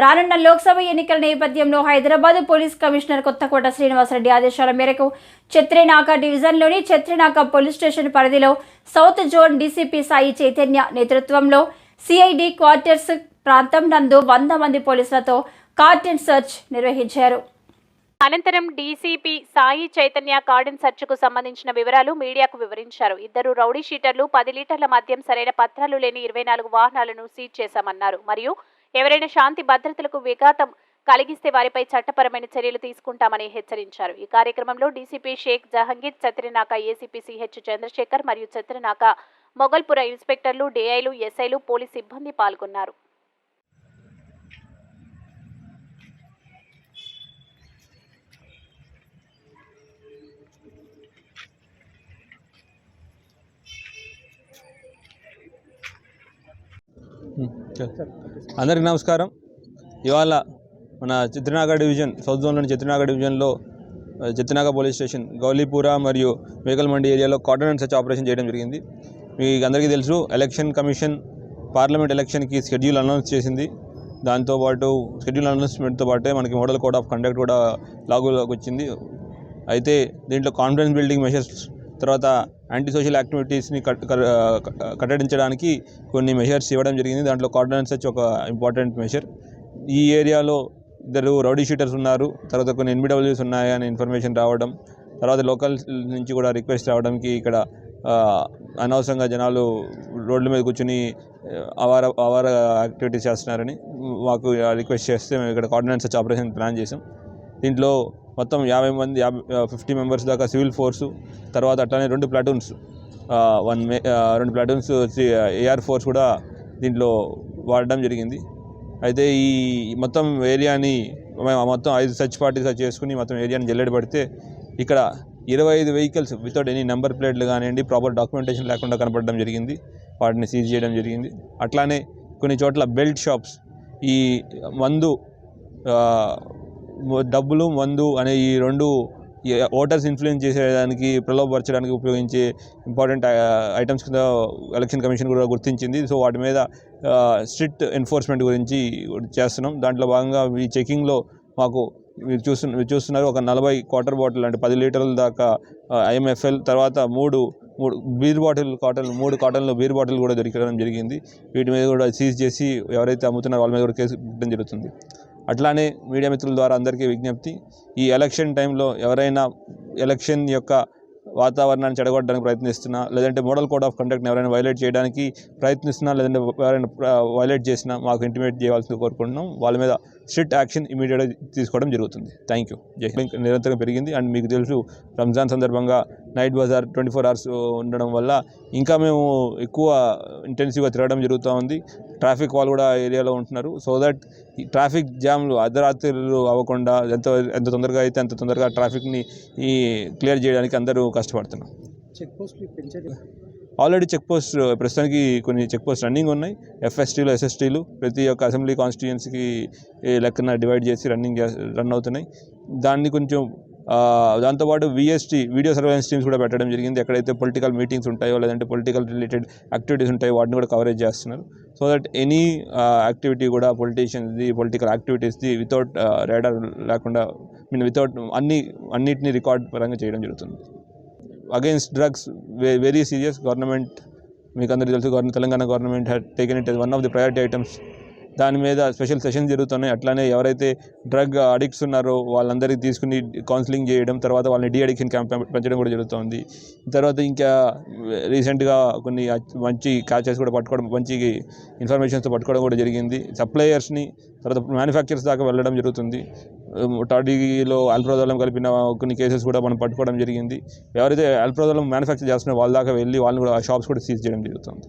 రానున్న లోక్సభ ఎన్నికల నేపథ్యంలో హైదరాబాద్ పోలీస్ కమిషనర్ కొత్తకోట శ్రీనివాసరెడ్డి ఆదేశాల మేరకు చత్రినాక డివిజన్లోని చత్రినాక పోలీస్ స్టేషన్ పరిధిలో south zone DCP Sai Chaitanya నేతృత్వంలో సిఐడి క్వార్టర్స్ ప్రాంతం నందు వంద మంది పోలీసులతో కార్టెన్ సెర్చ్ నిర్వహించారు. అనంతరం డీసీపీ సాయి చైతన్య కార్డన్ సెర్చ్కు సంబంధించిన వివరాలు మీడియాకు వివరించారు. ఇద్దరు రౌడీ షీటర్లు పది లీటర్ల మద్యం సరైన పత్రాలు లేని ఇరవై నాలుగు వాహనాలను సీజ్ చేశామన్నారు. మరియు ఎవరైనా శాంతి భద్రతలకు విఘాతం కలిగిస్తే వారిపై చట్టపరమైన చర్యలు తీసుకుంటామని హెచ్చరించారు. ఈ కార్యక్రమంలో DCP Sheikh Jahangir Chatrinaka ACP CH Chandrashekar మరియు చత్రినాక మొగల్పుర ఇన్స్పెక్టర్లు డీఐలు ఎస్ఐలు పోలీస్ సిబ్బంది పాల్గొన్నారు. అందరికీ నమస్కారం. ఇవాళ మన చిత్రనాగ డివిజన్ సౌత్ జోన్లోని చిత్రనాగ డివిజన్లో చిత్రనాగ పోలీస్ స్టేషన్ గౌలీపుర మరియు మేకల్మండి ఏరియాలో కాటన్ అండ్ సర్చ్ ఆపరేషన్ చేయడం జరిగింది. మీకు అందరికీ తెలుసు ఎలక్షన్ కమిషన్ పార్లమెంట్ ఎలక్షన్కి షెడ్యూల్ అనౌన్స్ చేసింది. దాంతోపాటు షెడ్యూల్ అనౌన్స్మెంట్తో పాటే మనకి మోడల్ కోడ్ ఆఫ్ కండక్ట్ కూడా లాగులోకి వచ్చింది. అయితే దీంట్లో కాన్ఫిడెన్స్ బిల్డింగ్ మెషర్స్ తర్వాత యాంటీ సోషల్ యాక్టివిటీస్ని కట్ కట్టడించడానికి కొన్ని మెషర్స్ ఇవ్వడం జరిగింది. దాంట్లో కార్డినెన్స్ వచ్చి ఒక ఇంపార్టెంట్ మెషర్ ఈ ఏరియాలో ఇద్దరు రౌడీ షీటర్స్ ఉన్నారు. తర్వాత కొన్ని ఎన్బిడబ్ల్యూస్ ఉన్నాయని ఇన్ఫర్మేషన్ రావడం. తర్వాత లోకల్ నుంచి కూడా రిక్వెస్ట్ రావడానికి ఇక్కడ అనవసరంగా జనాలు రోడ్ల మీద కూర్చుని అవార అవార యాక్టివిటీస్ చేస్తున్నారని మాకు రిక్వెస్ట్ చేస్తే మేము ఇక్కడ కార్డినెన్స్ వచ్చి ఆపరేషన్ ప్లాన్ చేసాం దీంట్లో మొత్తం యాభై మంది యాభై ఫిఫ్టీ మెంబర్స్ దాకా సివిల్ ఫోర్సు తర్వాత అట్లానే రెండు ప్లాటూన్స్ వన్ మే రెండు ప్లాటూన్స్ ఏఆర్ ఫోర్స్ కూడా దీంట్లో వాడడం జరిగింది. అయితే ఈ మొత్తం ఏరియాని మొత్తం ఐదు సర్చ్ పార్టీస్ చేసుకుని మొత్తం ఏరియాని జల్లెడ పడితే ఇక్కడ ఇరవై ఐదు వెహికల్స్ వితౌట్ ఎనీ నెంబర్ ప్లేట్లు కానివ్వండి ప్రాపర్ డాక్యుమెంటేషన్ లేకుండా కనపడడం జరిగింది. వాటిని సీజ్ చేయడం జరిగింది. అట్లానే కొన్ని చోట్ల బెల్ట్ షాప్స్ ఈ మందు డబ్బులు మందు అనే ఈ రెండు ఓటర్స్ ఇన్ఫ్లుయెన్స్ చేసేదానికి ప్రలోభపరచడానికి ఉపయోగించే ఇంపార్టెంట్ ఐటమ్స్ కింద ఎలక్షన్ కమిషన్ కూడా గుర్తించింది. సో వాటి మీద స్ట్రిక్ట్ ఎన్ఫోర్స్మెంట్ గురించి చేస్తున్నాం. దాంట్లో భాగంగా ఈ చెకింగ్లో మాకు మీరు చూస్తు మీరు చూస్తున్నారు ఒక నలభై క్వార్టర్ బాటిల్ అంటే పది లీటర్ల దాకా ఐఎంఎఫ్ఎల్ తర్వాత మూడు మూడు బీర్ బాటిల్ కాటన్ మూడు కాటన్లో బీర్ బాటిల్ కూడా దొరికడం జరిగింది. వీటి మీద కూడా సీజ్ చేసి ఎవరైతే అమ్ముతున్నారో వాళ్ళ మీద కూడా కేసు పెట్టడం జరుగుతుంది. అట్లానే మీడియా మిత్రుల ద్వారా అందరికీ విజ్ఞప్తి ఈ ఎలక్షన్ టైంలో ఎవరైనా ఎలక్షన్ యొక్క వాతావరణాన్ని చెడగొట్టడానికి ప్రయత్నిస్తున్నా లేదంటే మోడల్ కోడ్ ఆఫ్ కండక్ట్ని ఎవరైనా వైలేట్ చేయడానికి ప్రయత్నిస్తున్నా లేదంటే ఎవరైనా వైలేట్ చేసినా మాకు ఇంటిమేట్ చేయవలసింది కోరుకుంటున్నాం. వాళ్ళ మీద స్ట్రిక్ట్ యాక్షన్ ఇమీడియట్గా తీసుకోవడం జరుగుతుంది. థ్యాంక్ యూ జైలింగ్ నిరంతరం పెరిగింది. అండ్ మీకు తెలుసు రంజాన్ సందర్భంగా night bazaar twenty four hours ఉండడం వల్ల ఇంకా మేము ఎక్కువ ఇంటెన్సివ్గా తిరగడం జరుగుతూ ఉంది. ట్రాఫిక్ వాళ్ళు కూడా ఏరియాలో ఉంటున్నారు. సో దట్ ఈ ట్రాఫిక్ జామ్లు అర్ధరాత్రులు అవ్వకుండా ఎంత ఎంత తొందరగా అయితే అంత తొందరగా ట్రాఫిక్ని ఈ క్లియర్ చేయడానికి అందరూ కష్టపడుతున్నారు. చెక్ పోస్టులు పెంచారు. ఆల్రెడీ చెక్ పోస్ట్ ప్రస్తుతానికి కొన్ని చెక్ పోస్ట్ రన్నింగ్ ఉన్నాయి. ఎఫ్ఎస్టీలు ఎస్ఎస్టీలు ప్రతి ఒక్క అసెంబ్లీ కాన్స్టిట్యుయెన్సీకి లెక్కన డివైడ్ చేసి రన్నింగ్ రన్ అవుతున్నాయి. దాన్ని కొంచెం దాంతోపాటు విఎస్టీ వీడియో సర్వేలెన్స్ టీమ్స్ కూడా పెట్టడం జరిగింది. ఎక్కడైతే పొలిటికల్ మీటింగ్స్ ఉంటాయో లేదంటే పొలిటికల్ రిలేటెడ్ యాక్టివిటీస్ ఉంటాయో వాటిని కూడా కవరేజ్ చేస్తున్నారు. సో దట్ ఎనీ యాక్టివిటీ కూడా పొలిటీషియన్స్ది పొలిటికల్ యాక్టివిటీస్ది వితౌట్ రేడర్ లేకుండా మీన్ వితౌట్ అన్ని అన్నిటిని రికార్డ్ పరంగా చేయడం జరుగుతుంది. Against drugs very serious government మీకు అందరికీ తెలుసు government Telangana government had taken it one of the priority items దాని మీద స్పెషల్ సెషన్స్ జరుగుతున్నాయి. అట్లానే ఎవరైతే డ్రగ్ అడిక్ట్స్ ఉన్నారో వాళ్ళందరికీ తీసుకుని కౌన్సిలింగ్ చేయడం తర్వాత వాళ్ళని డీ అడిక్షన్ క్యాంప్ పెంచడం కూడా జరుగుతుంది. తర్వాత ఇంకా రీసెంట్గా కొన్ని మంచి క్యాచెస్ కూడా పట్టుకోవడం మంచి ఇన్ఫర్మేషన్స్తో పట్టుకోవడం కూడా జరిగింది. సప్లయర్స్ని తర్వాత మ్యానుఫ్యాక్చర్స్ దాకా వెళ్ళడం జరుగుతుంది. టాడీలో అల్ప్రోజోలం కలిపిన కొన్ని కేసెస్ కూడా మనం పట్టుకోవడం జరిగింది. ఎవరైతే అల్ప్రోజోలం మ్యానుఫ్యాక్చర్ చేస్తున్నారో వాళ్ళ దాకా వెళ్ళి వాళ్ళని కూడా ఆ షాప్స్ కూడా సీజ్ చేయడం జరుగుతుంది.